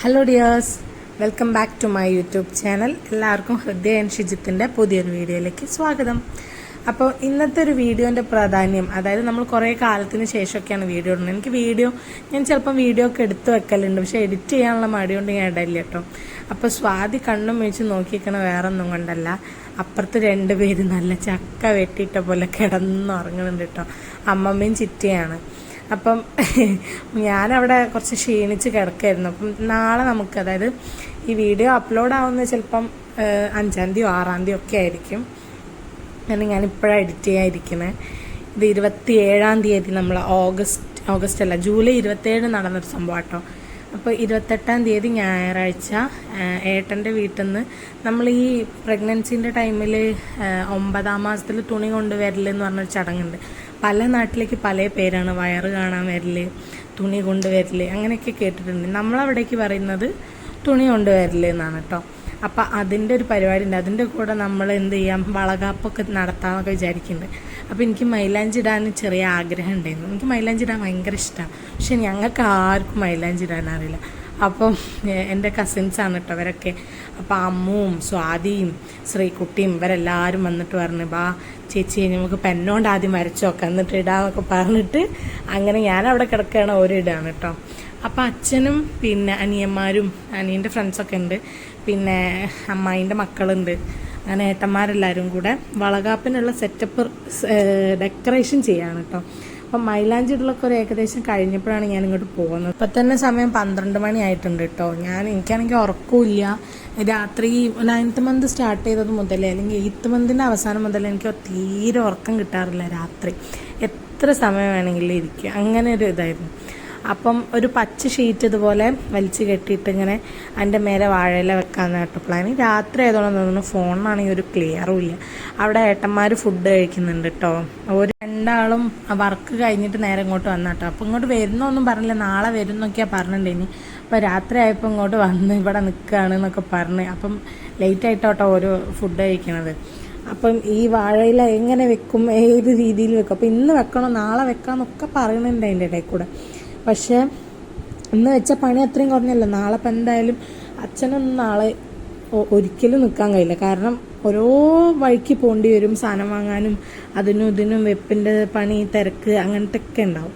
Hello dears welcome back to my YouTube channel എല്ലാവർക്കും ഹൃദയ and ഷിജിത്തിന്റെ പുതിയൊരു വീഡിയോയിലേക്ക് സ്വാഗതം. അപ്പോൾ ഇന്നത്തെ ഒരു വീഡിയോന്റെ പ്രാധാന്യം അതായത് നമ്മൾ കുറേ കാലത്തിന് ശേഷമൊക്കെയാണ് വീഡിയോ ഇടുന്നത്. എനിക്ക് വീഡിയോ ഞാൻ ചിലപ്പം വീഡിയോ ഒക്കെ എടുത്ത് വെക്കലുണ്ട് പക്ഷേ എഡിറ്റ് ചെയ്യാനുള്ള മടി കൊണ്ട് ഞാൻ ഇടയില്ല കേട്ടോ. അപ്പോൾ സ്വാതി കണ്ണും വെച്ച് നോക്കിയിരിക്കണ വേറൊന്നും കൊണ്ടല്ല. അപ്പുറത്ത് രണ്ടുപേര് നല്ല ചക്ക വെട്ടിയിട്ട പോലെ കിടന്നുറങ്ങുന്നുണ്ട് കേട്ടോ. അമ്മമ്മയും ചിറ്റയാണ്. അപ്പം ഞാനവിടെ കുറച്ച് ക്ഷീണിച്ച് കിടക്കായിരുന്നു. അപ്പം നാളെ നമുക്ക് അതായത് ഈ വീഡിയോ അപ്ലോഡ് ആവുന്നത് ചിലപ്പം അഞ്ചാം തീയതി ആറാം തീയതി ഒക്കെ ആയിരിക്കും. കാരണം ഞാനിപ്പോഴാണ് എഡിറ്റ് ചെയ്യാതിരിക്കുന്നത് ഇത് ഇരുപത്തി ഏഴാം തീയതി നമ്മൾ ഓഗസ്റ്റ് ഓഗസ്റ്റ് അല്ല ജൂലൈ ഇരുപത്തേഴ് നടന്നൊരു സംഭവം കേട്ടോ. അപ്പോൾ ഇരുപത്തെട്ടാം തീയതി ഞായറാഴ്ച ഏട്ടന്റെ വീട്ടിൽ നിന്ന് നമ്മൾ ഈ പ്രഗ്നൻസിന്റെ ടൈമിൽ ഒമ്പതാം മാസത്തിൽ തുണി കൊണ്ടുവരലെന്ന് പറഞ്ഞൊരു ചടങ്ങുണ്ട്. പല നാട്ടിലേക്ക് പല പേരാണ്. വയറ് കാണാൻ വരൽ തുണി കൊണ്ടുവരൽ അങ്ങനെയൊക്കെ കേട്ടിട്ടുണ്ട്. നമ്മളവിടേക്ക് പറയുന്നത് തുണി കൊണ്ടുവരൽ എന്നാണ് കേട്ടോ അപ്പം അതിന്റെ ഒരു പരിപാടി ഉണ്ട് അതിന്റെ കൂടെ നമ്മൾ എന്ത് ചെയ്യാം? വളകാപ്പൊക്കെ നടത്താമെന്നൊക്കെ വിചാരിക്കുന്നുണ്ട് അപ്പം എനിക്ക് മൈലാഞ്ചി ഇടാൻ ചെറിയ ആഗ്രഹം ഉണ്ടായിരുന്നു എനിക്ക് മൈലാഞ്ചി ഇടാൻ ഭയങ്കര ഇഷ്ടമാണ് പക്ഷെ ഞങ്ങൾക്ക് ആർക്കും മൈലാഞ്ചി അറിയില്ല അപ്പം എന്റെ കസിൻസാണ് കേട്ടോ അവരൊക്കെ അപ്പം അമ്മുവും സ്വാതിയും ശ്രീകുട്ടിയും ഇവരെല്ലാവരും വന്നിട്ട് പറഞ്ഞു ബാ ചേച്ചി നമുക്ക് പെന്നോണ്ട് ആദ്യം വരച്ചു നോക്കാം. എന്നിട്ട് ഇടാന്നൊക്കെ പറഞ്ഞിട്ട് അങ്ങനെ ഞാൻ അവിടെ കിടക്കുകയാണ് ഓരോ ഇടാണ് കേട്ടോ അപ്പം അച്ഛനും പിന്നെ അനിയന്മാരും അനിയന്റെ ഫ്രണ്ട്സൊക്കെ ഉണ്ട്. പിന്നെ അമ്മായിന്റെ മക്കളുണ്ട്. അങ്ങനെ ഏട്ടന്മാരെല്ലാവരും കൂടെ വളകാപ്പിനുള്ള സെറ്റപ്പ് ഡെക്കറേഷൻ ചെയ്യാണ് കേട്ടോ അപ്പം മൈലാഞ്ചിടലൊക്കെ ഒരു ഏകദേശം കഴിഞ്ഞപ്പോഴാണ് ഞാൻ ഇങ്ങോട്ട് പോകുന്നത്. ഇപ്പം തന്നെ സമയം പന്ത്രണ്ട് മണി ആയിട്ടുണ്ട് കേട്ടോ. ഞാൻ എനിക്കാണെങ്കിൽ ഉറക്കമില്ല രാത്രി നയൻത്ത് മന്ത് സ്റ്റാർട്ട് ചെയ്തത് മുതൽ അല്ലെങ്കിൽ എയ്ത്ത് മന്തിന്റെ അവസാനം മുതൽ എനിക്ക് തീരെ ഉറക്കം കിട്ടാറില്ല രാത്രി. എത്ര സമയം വേണമെങ്കിലും ഇരിക്കുക. അങ്ങനെ ഒരു ഇതായിരുന്നു. അപ്പം ഒരു പച്ച ഷീറ്റ് ഇതുപോലെ വലിച്ചു കെട്ടിയിട്ട് ഇങ്ങനെ അതിന്റെ മേലെ വാഴയില വെക്കാൻ കേട്ടോ പ്ലാൻ രാത്രി ആയതുകൊണ്ട് തോന്നുന്നു ഫോണിനാണെങ്കിൽ ഒരു ക്ലിയറും ഇല്ല. അവിടെ ഏട്ടന്മാർ ഫുഡ് കഴിക്കുന്നുണ്ട് കേട്ടോ ഒരു രണ്ടാളും വർക്ക് കഴിഞ്ഞിട്ട് നേരെ ഇങ്ങോട്ട് വന്ന കേട്ടോ അപ്പം ഇങ്ങോട്ട് വരുന്നൊന്നും പറഞ്ഞില്ല. നാളെ വരുന്നൊക്കെയാണ് പറഞ്ഞിട്ടുണ്ടെങ്കിൽ അപ്പോൾ രാത്രി ആയപ്പോൾ ഇങ്ങോട്ട് വന്ന് ഇവിടെ നിൽക്കുകയാണ് എന്നൊക്കെ പറഞ്ഞ്. അപ്പം ലേറ്റ് ആയിട്ടോട്ടോ ഓരോ ഫുഡ് കഴിക്കണത്. അപ്പം ഈ വാഴയില എങ്ങനെ വെക്കും? ഏത് രീതിയിൽ വെക്കും? അപ്പം ഇന്ന് വെക്കണോ? നാളെ വെക്കാന്നൊക്കെ പറയുന്നുണ്ട് അതിന്റെ ഇടയിൽ കൂടെ. പക്ഷേ ഇന്ന് വെച്ച പണി അത്രയും കുറഞ്ഞല്ലോ. നാളെ ഇപ്പം എന്തായാലും അച്ഛനൊന്നും നാളെ ഒരിക്കലും നിൽക്കാൻ കഴിയില്ല. കാരണം ഓരോ വഴിക്ക് പോകേണ്ടി വരും. സാധനം വാങ്ങാനും അതിനും ഇതിനും വെപ്പിന്റെ പണി തിരക്ക് അങ്ങനത്തെ ഒക്കെ ഉണ്ടാവും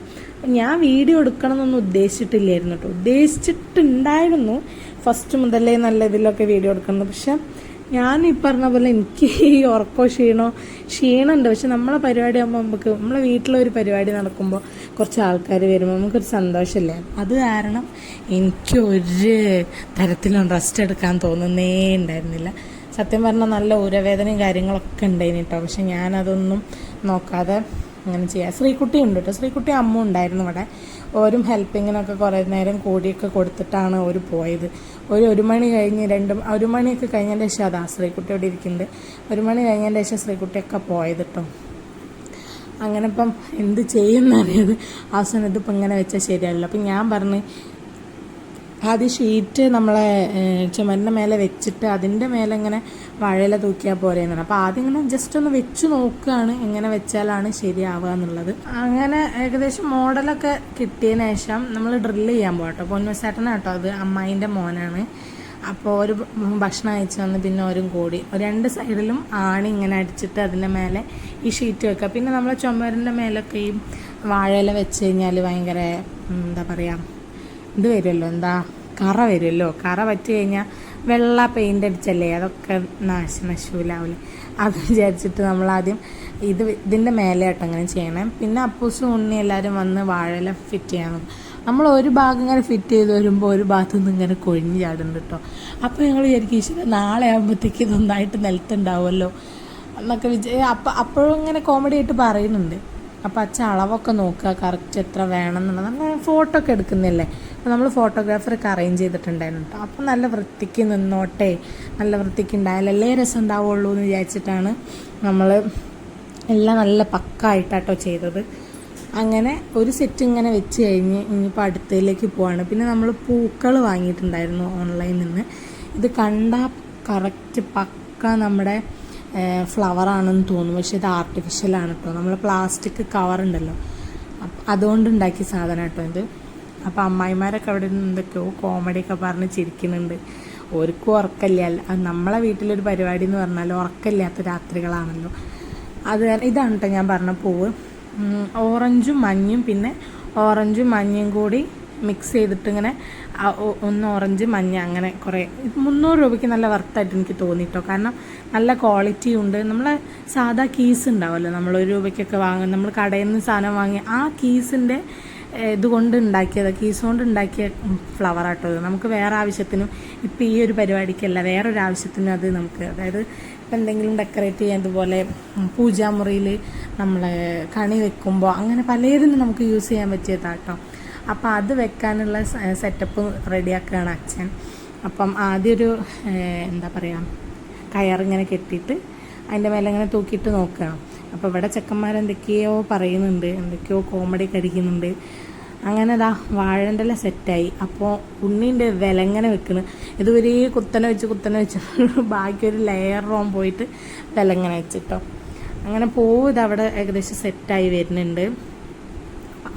ഞാൻ വീഡിയോ എടുക്കണം എന്നൊന്നും ഉദ്ദേശിച്ചിട്ടില്ലായിരുന്നു കേട്ടോ. ഉദ്ദേശിച്ചിട്ടുണ്ടായിരുന്നു. ഫസ്റ്റ് മുതലേ നല്ല ഇതിലൊക്കെ വീഡിയോ എടുക്കണം പക്ഷെ ഞാൻ ഈ പറഞ്ഞ പോലെ എനിക്ക് ഈ ഉറക്കോ ക്ഷീണോ ക്ഷീണമുണ്ട്. പക്ഷെ നമ്മളെ പരിപാടി ആകുമ്പോൾ നമുക്ക് നമ്മളെ വീട്ടിലൊരു പരിപാടി നടക്കുമ്പോൾ കുറച്ച് ആൾക്കാർ വരുമ്പോൾ നമുക്കൊരു സന്തോഷമല്ലേ അത് കാരണം എനിക്ക് ഒരു തരത്തിലും റെസ്റ്റ് എടുക്കാൻ തോന്നുന്നേ ഉണ്ടായിരുന്നില്ല. സത്യം പറഞ്ഞാൽ നല്ല ഉരവേദനയും കാര്യങ്ങളൊക്കെ ഉണ്ടായിരുന്നു കേട്ടോ പക്ഷെ ഞാനതൊന്നും നോക്കാതെ അങ്ങനെ ചെയ്യാം. ശ്രീകുട്ടി ഉണ്ട് കേട്ടോ ശ്രീകുട്ടി അമ്മ ഉണ്ടായിരുന്നു ഇവിടെ. ഓരും ഹെൽപ്പിങ്ങിനൊക്കെ കുറേ നേരം കൂടിയൊക്കെ കൊടുത്തിട്ടാണ് അവർ പോയത്. ഒരു ഒരു മണി കഴിഞ്ഞ് രണ്ട് ഒരു മണിയൊക്കെ കഴിഞ്ഞതിന്റെ ശേഷം അതാ ശ്രീകുട്ടി ഇവിടെ ഇരിക്കുന്നുണ്ട്. ഒരു മണി കഴിഞ്ഞതിന്റെ ശേഷം ശ്രീകുട്ടിയൊക്കെ പോയത് കേട്ടോ അങ്ങനെ ഇപ്പം എന്ത് ചെയ്യുന്നറിയത് അവസാനം ഇതിപ്പോൾ ഇങ്ങനെ വെച്ചാൽ ശരിയല്ല അപ്പം ഞാൻ പറഞ്ഞ് ആദ്യം ഷീറ്റ് നമ്മളെ ചുമരിന്റെ മേലെ വെച്ചിട്ട് അതിന്റെ മേലെ ഇങ്ങനെ വാഴയില തൂക്കിയാൽ പോരെ എന്നാണ്. അപ്പോൾ ആദ്യം ഇങ്ങനെ ജസ്റ്റ് ഒന്ന് വെച്ച് നോക്കുകയാണ് എങ്ങനെ വെച്ചാലാണ് ശരിയാവുക എന്നുള്ളത്. അങ്ങനെ ഏകദേശം മോഡലൊക്കെ കിട്ടിയതിന് ശേഷം നമ്മൾ ഡ്രില്ല് ചെയ്യാൻ പോകട്ടോ പൊന്നുസേട്ടനാണ് കേട്ടോ അത് അമ്മായിന്റെ മോനാണ്. അപ്പോൾ ഒരു ഭക്ഷണം അയച്ചു വന്ന് പിന്നെ ഓരും കൂടി. രണ്ട് സൈഡിലും ആണി ഇങ്ങനെ അടിച്ചിട്ട് അതിന്റെ മേലെ ഈ ഷീറ്റ് വെക്കുക. പിന്നെ നമ്മൾ ചുമരിന്റെ മേലൊക്കെ ഈ വാഴയില വെച്ച് കഴിഞ്ഞാൽ ഭയങ്കര എന്താ പറയുക ഇത് വരുമല്ലോ എന്താ കറ വരുമല്ലോ. കറ പറ്റി കഴിഞ്ഞാൽ വെള്ള പെയിന്റ് അടിച്ചല്ലേ അതൊക്കെ നാശ നശൂലാവില്ലേ അത് വിചാരിച്ചിട്ട് നമ്മൾ ആദ്യം ഇത് ഇതിന്റെ മേലെയായിട്ട് അങ്ങനെ ചെയ്യണം. പിന്നെ അപ്പൂസും ഉണ്ണി എല്ലാവരും വന്ന് വാഴല ഫിറ്റ് ചെയ്യണം. നമ്മൾ ഒരു ഭാഗം ഇങ്ങനെ ഫിറ്റ് ചെയ്ത് വരുമ്പോൾ ഒരു ഭാഗത്തു നിന്ന് ഇങ്ങനെ കൊഴിഞ്ഞ് ചാടുന്നുണ്ട് കേട്ടോ. അപ്പോൾ ഞങ്ങൾ വിചാരിക്കും ഈശ്വര നാളെ ആകുമ്പോഴത്തേക്ക് ഇതൊന്നായിട്ട് നിലത്തുണ്ടാവുമല്ലോ. എന്നൊക്കെ വിചാ അപ്പം അപ്പോഴും ഇങ്ങനെ കോമഡി ആയിട്ട് പറയുന്നുണ്ട്. അപ്പോൾ അച്ഛൻ അളവൊക്കെ നോക്കുക കറക്റ്റ് എത്ര വേണം എന്നുള്ളത്. നമ്മൾ ഫോട്ടോ ഒക്കെ എടുക്കുന്നില്ലേ? നമ്മൾ ഫോട്ടോഗ്രാഫറൊക്കെ അറേഞ്ച് ചെയ്തിട്ടുണ്ടായിരുന്നു കേട്ടോ അപ്പം നല്ല വൃത്തിക്ക് നിന്നോട്ടെ നല്ല വൃത്തിക്ക് ഉണ്ടായാലല്ലേ രസം ഉണ്ടാവുള്ളൂ എന്ന് വിചാരിച്ചിട്ടാണ് നമ്മൾ എല്ലാം നല്ല പക്കായിട്ടാട്ടോ ചെയ്തത്. അങ്ങനെ ഒരു സെറ്റ് ഇങ്ങനെ വെച്ച് കഴിഞ്ഞ് ഇനിയിപ്പോൾ അടുത്തതിലേക്ക് പോവാണ്. പിന്നെ നമ്മൾ പൂക്കൾ വാങ്ങിയിട്ടുണ്ടായിരുന്നു ഓൺലൈനിൽ നിന്ന്. ഇത് കണ്ടാൽ കറക്റ്റ് പക്ക നമ്മുടെ ഫ്ലവറാണെന്ന് തോന്നും. പക്ഷെ ഇത് ആർട്ടിഫിഷ്യലാണ് കേട്ടോ നമ്മൾ പ്ലാസ്റ്റിക് അപ്പം അതുകൊണ്ട് ഉണ്ടാക്കിയ സാധനം കേട്ടോ ഇത്. അപ്പോൾ അമ്മായിമാരൊക്കെ അവിടെ നിന്ന് എന്തൊക്കെയോ കോമഡിയൊക്കെ പറഞ്ഞ് ചിരിക്കുന്നുണ്ട്. ഓർക്കും ഉറക്കമില്ല. അത് നമ്മളെ വീട്ടിലൊരു പരിപാടി എന്ന് പറഞ്ഞാൽ ഉറക്കമില്ലാത്ത രാത്രികളാണല്ലോ. അത് ഇതാണ് കേട്ടോ ഞാൻ പറഞ്ഞ പൂവ്. ഓറഞ്ചും മഞ്ഞും പിന്നെ ഓറഞ്ചും മഞ്ഞും കൂടി മിക്സ് ചെയ്തിട്ട് ഇങ്ങനെ ഒന്ന് ഓറഞ്ച് മഞ്ഞ അങ്ങനെ കുറേ. മുന്നൂറ് രൂപയ്ക്ക് നല്ല വർത്തായിട്ട് എനിക്ക് തോന്നിയിട്ടോ കാരണം നല്ല ക്വാളിറ്റി ഉണ്ട്. നമ്മളെ സാധാ കീസ് ഉണ്ടാവുമല്ലോ. നമ്മൾ ഒരു രൂപയ്ക്കൊക്കെ വാങ്ങും നമ്മൾ കടയിൽ നിന്ന് സാധനം വാങ്ങി ആ കീസിന്റെ ഇതുകൊണ്ട് ഉണ്ടാക്കിയത് കീസ് കൊണ്ട് ഉണ്ടാക്കിയ ഫ്ലവർ ആട്ടോ നമുക്ക് വേറെ ആവശ്യത്തിനും ഇപ്പം ഈ ഒരു പരിപാടിക്കല്ല വേറൊരു ആവശ്യത്തിനും അത് നമുക്ക് അതായത് ഇപ്പം എന്തെങ്കിലും ഡെക്കറേറ്റ് ചെയ്യാൻ ഇതുപോലെ പൂജാമുറിയിൽ നമ്മൾ കണി വെക്കുമ്പോൾ അങ്ങനെ പലതിനും നമുക്ക് യൂസ് ചെയ്യാൻ പറ്റിയതാട്ടോ. അപ്പോൾ അത് വെക്കാനുള്ള സെറ്റപ്പ് റെഡിയാക്കുകയാണ് അച്ഛൻ. അപ്പം ആദ്യം ഒരു എന്താ പറയുക കയറിങ്ങനെ കെട്ടിയിട്ട് അതിന്റെ മേലെ ഇങ്ങനെ തൂക്കിയിട്ട് നോക്കുകയാണ് അപ്പോൾ ഇവിടെ ചെക്കന്മാരെന്തൊക്കെയോ പറയുന്നുണ്ട് എന്തൊക്കെയോ കോമഡി കഴിക്കുന്നുണ്ട് അങ്ങനെ അതാ വാഴന്റെ സെറ്റായി അപ്പോൾ ഉണ്ണീന്റെ വിലങ്ങനെ വെക്കണ്. ഇതുവരെ കുത്തനെ വെച്ച് കുത്തനെ വെച്ച് ബാക്കി ഒരു ലെയർ റോം പോയിട്ട് വിലങ്ങനെ വെച്ചിട്ടോ. അങ്ങനെ പോവും അവിടെ ഏകദേശം സെറ്റായി വരുന്നുണ്ട്.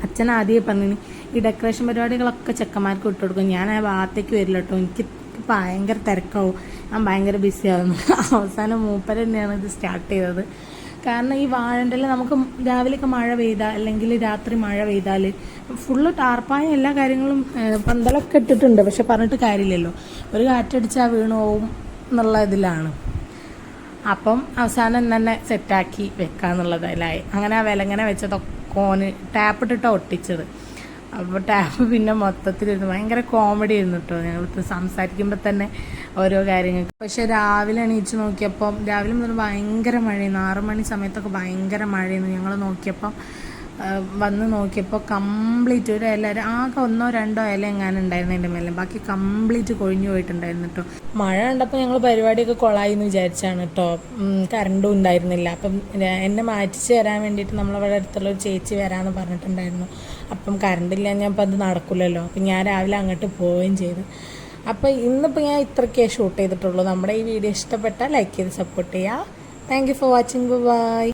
അച്ഛൻ ആദ്യം പറഞ്ഞു ഈ ഡെക്കറേഷൻ പരിപാടികളൊക്കെ ചെക്കന്മാർക്ക് വിട്ടു കൊടുക്കും. ഞാൻ ആ ഭാഗത്തേക്ക് വരില്ല കേട്ടോ. എനിക്ക് ഭയങ്കര തിരക്കാവും. ഞാൻ ഭയങ്കര ബിസി ആവുന്നു. അവസാനം മൂപ്പർ തന്നെയാണ് ഇത് സ്റ്റാർട്ട് ചെയ്തത്. കാരണം ഈ വാഴണ്ടൽ നമുക്ക് രാവിലെയൊക്കെ മഴ പെയ്താൽ അല്ലെങ്കിൽ രാത്രി മഴ പെയ്താൽ ഫുള്ള് ടാർപ്പായ എല്ലാ കാര്യങ്ങളും പന്തലൊക്കെ ഇട്ടിട്ടുണ്ട്. പക്ഷെ പറഞ്ഞിട്ട് കാര്യമില്ലല്ലോ. ഒരു കാറ്റടിച്ചാൽ വീണു പോവും എന്നുള്ള ഇതിലാണ്. അപ്പം അവസാനം തന്നെ സെറ്റാക്കി വെക്കാന്നുള്ളതിലായി. അങ്ങനെ ആ വിലങ്ങനെ വെച്ചതൊക്കെ ഓന് ടാപ്പിട്ടിട്ടാണ് ഒട്ടിച്ചത്. അപ്പോൾ ടാപ്പ് പിന്നെ മൊത്തത്തിലിരുന്ന് ഭയങ്കര കോമഡി ആയിരുന്നു കേട്ടോ ഞങ്ങളിപ്പോൾ സംസാരിക്കുമ്പോൾ തന്നെ ഓരോ കാര്യങ്ങൾ. പക്ഷേ രാവിലെ എണീച്ച് നോക്കിയപ്പം രാവിലെ മുതൽ ഭയങ്കര മഴയായിരുന്നു. ആറ് മണി സമയത്തൊക്കെ ഭയങ്കര മഴയായിരുന്നു ഞങ്ങൾ നോക്കിയപ്പം. വന്ന് നോക്കിയപ്പോൾ കംപ്ലീറ്റ് ഒരു ഇല ആകെ ഒന്നോ രണ്ടോ ഇല എങ്ങാനും ഉണ്ടായിരുന്നു എന്റെ മേലെ. ബാക്കി കംപ്ലീറ്റ് കൊഴിഞ്ഞു പോയിട്ടുണ്ടായിരുന്നു കേട്ടോ മഴ കണ്ടപ്പോൾ ഞങ്ങൾ പരിപാടിയൊക്കെ കൊളായി എന്ന് വിചാരിച്ചാണ് കേട്ടോ കറണ്ടും ഉണ്ടായിരുന്നില്ല. അപ്പം എന്നെ മാറ്റിച്ച് തരാൻ വേണ്ടിയിട്ട് നമ്മളവിടെ അടുത്തുള്ള ഒരു ചേച്ചി വരാമെന്ന് പറഞ്ഞിട്ടുണ്ടായിരുന്നു. അപ്പം കറണ്ടില്ല ഞാൻ അപ്പം അത് നടക്കില്ലല്ലോ അപ്പം ഞാൻ രാവിലെ അങ്ങോട്ട് പോവുകയും ചെയ്തു. അപ്പോൾ ഇന്നിപ്പോൾ ഞാൻ ഇത്രയ്ക്കേ ഷൂട്ട് ചെയ്തിട്ടുള്ളൂ. നമ്മുടെ ഈ വീഡിയോ ഇഷ്ടപ്പെട്ടാൽ ലൈക്ക് ചെയ്ത് സപ്പോർട്ട് ചെയ്യുക thank you for watching bye